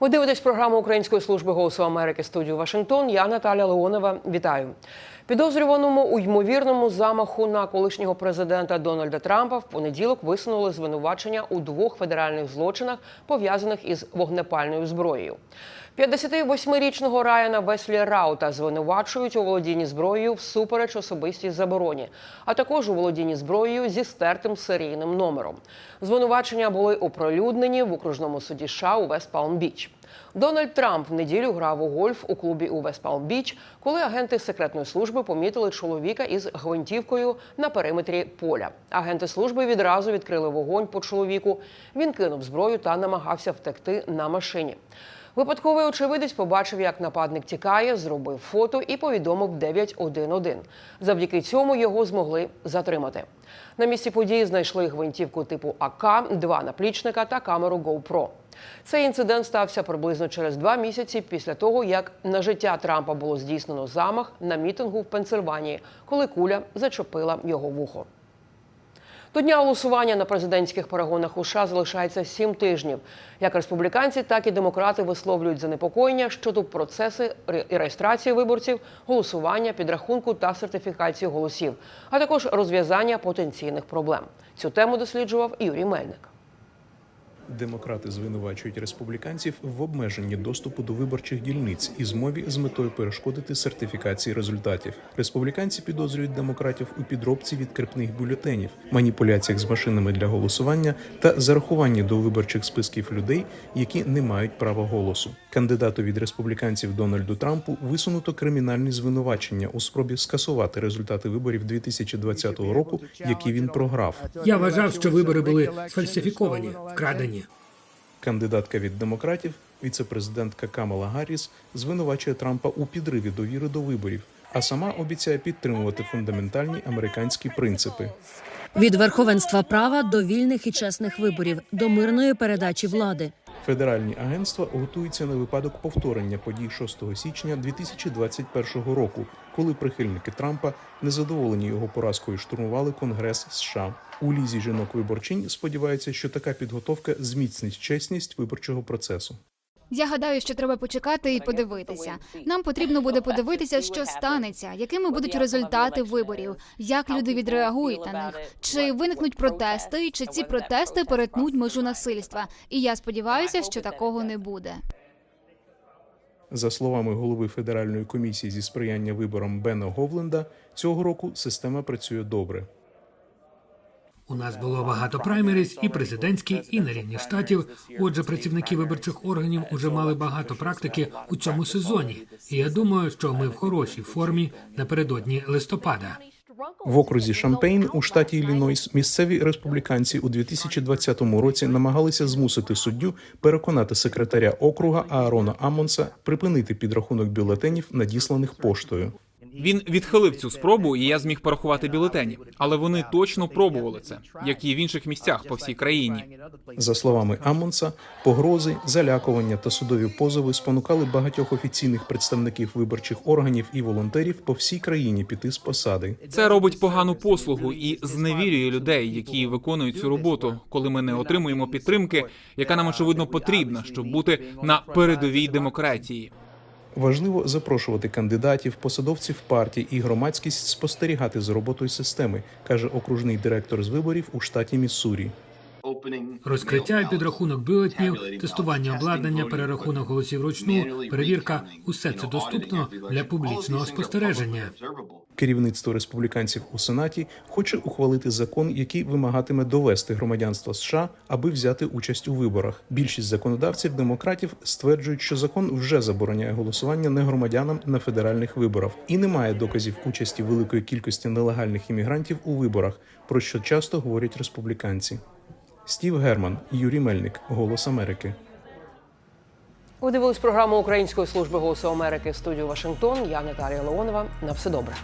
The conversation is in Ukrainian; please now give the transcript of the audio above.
Ви дивитесь програму Української служби голосу Америки студію Вашингтон. Я Наталя Леонова. Вітаю. Підозрюваному у ймовірному замаху на колишнього президента Дональда Трампа в понеділок висунули звинувачення у двох федеральних злочинах, пов'язаних із вогнепальною зброєю. 58-річного Райана Веслі Раута звинувачують у володінні зброєю всупереч особистій забороні, а також у володінні зброєю зі стертим серійним номером. Звинувачення були оприлюднені в окружному суді США у Вест Палм Біч. Дональд Трамп в неділю грав у гольф у клубі у Веспалм-Біч, коли агенти секретної служби помітили чоловіка із гвинтівкою на периметрі поля. Агенти служби відразу відкрили вогонь по чоловіку. Він кинув зброю та намагався втекти на машині. Випадковий очевидець побачив, як нападник тікає, зробив фото і повідомив 911. Завдяки цьому його змогли затримати. На місці події знайшли гвинтівку типу АК, два наплічника та камеру GoPro. Цей інцидент стався приблизно через два місяці після того, як на життя Трампа було здійснено замах на мітингу в Пенсильванії, коли куля зачепила його вухо. До дня голосування на президентських перегонах у США залишається сім тижнів. Як республіканці, так і демократи висловлюють занепокоєння щодо процеси реєстрації виборців, голосування, підрахунку та сертифікації голосів, а також розв'язання потенційних проблем. Цю тему досліджував Юрій Мельник. Демократи звинувачують республіканців в обмеженні доступу до виборчих дільниць і змові з метою перешкодити сертифікації результатів. Республіканці підозрюють демократів у підробці відкрипних бюлетенів, маніпуляціях з машинами для голосування та зарахуванні до виборчих списків людей, які не мають права голосу. Кандидату від республіканців Дональду Трампу висунуто кримінальні звинувачення у спробі скасувати результати виборів 2020 року, які він програв. Я вважав, що вибори були сфальсифіковані, вкрадені. Кандидатка від демократів, віцепрезидентка Камала Гарріс, звинувачує Трампа у підриві довіри до виборів, а сама обіцяє підтримувати фундаментальні американські принципи. Від верховенства права до вільних і чесних виборів, до мирної передачі влади. Федеральні агентства готуються на випадок повторення подій 6 січня 2021 року, коли прихильники Трампа, незадоволені його поразкою, штурмували Конгрес США. У лізі жінок виборчинь сподіваються, що така підготовка зміцнить чесність виборчого процесу. Я гадаю, що треба почекати і подивитися. Нам потрібно буде подивитися, що станеться, якими будуть результати виборів, як люди відреагують на них, чи виникнуть протести, і чи ці протести перетнуть межу насильства. І я сподіваюся, що такого не буде. За словами голови Федеральної комісії зі сприяння виборам Бена Говленда, цього року система працює добре. У нас було багато праймеріз, і президентські, і на рівні штатів. Отже, працівники виборчих органів уже мали багато практики у цьому сезоні. І я думаю, що ми в хорошій формі напередодні листопада. В окрузі Шампейн у штаті Іллінойс місцеві республіканці у 2020 році намагалися змусити суддю переконати секретаря округа Аарона Амонса припинити підрахунок бюлетенів, надісланих поштою. Він відхилив цю спробу, і я зміг порахувати бюлетені. Але вони точно пробували це, як і в інших місцях по всій країні. За словами Амонса, погрози, залякування та судові позови спонукали багатьох офіційних представників виборчих органів і волонтерів по всій країні піти з посади. Це робить погану послугу і зневірює людей, які виконують цю роботу, коли ми не отримуємо підтримки, яка нам очевидно потрібна, щоб бути на передовій демократії. Важливо запрошувати кандидатів, посадовців партій і громадськість спостерігати за роботою системи, каже окружний директор з виборів у штаті Міссурі. Розкриття підрахунок бюлетнів, тестування обладнання, перерахунок голосів ручну, перевірка усе це доступно для публічного спостереження. Керівництво республіканців у сенаті хоче ухвалити закон, який вимагатиме довести громадянство США, аби взяти участь у виборах. Більшість законодавців демократів стверджують, що закон вже забороняє голосування негромадянам на федеральних виборах і немає доказів участі великої кількості нелегальних іммігрантів у виборах, про що часто говорять республіканці. Стів Герман, Юрій Мельник, Голос Америки. Ви дивились програму Української служби голосу Америки студію Вашингтон. Я Наталія Леонова. На все добре.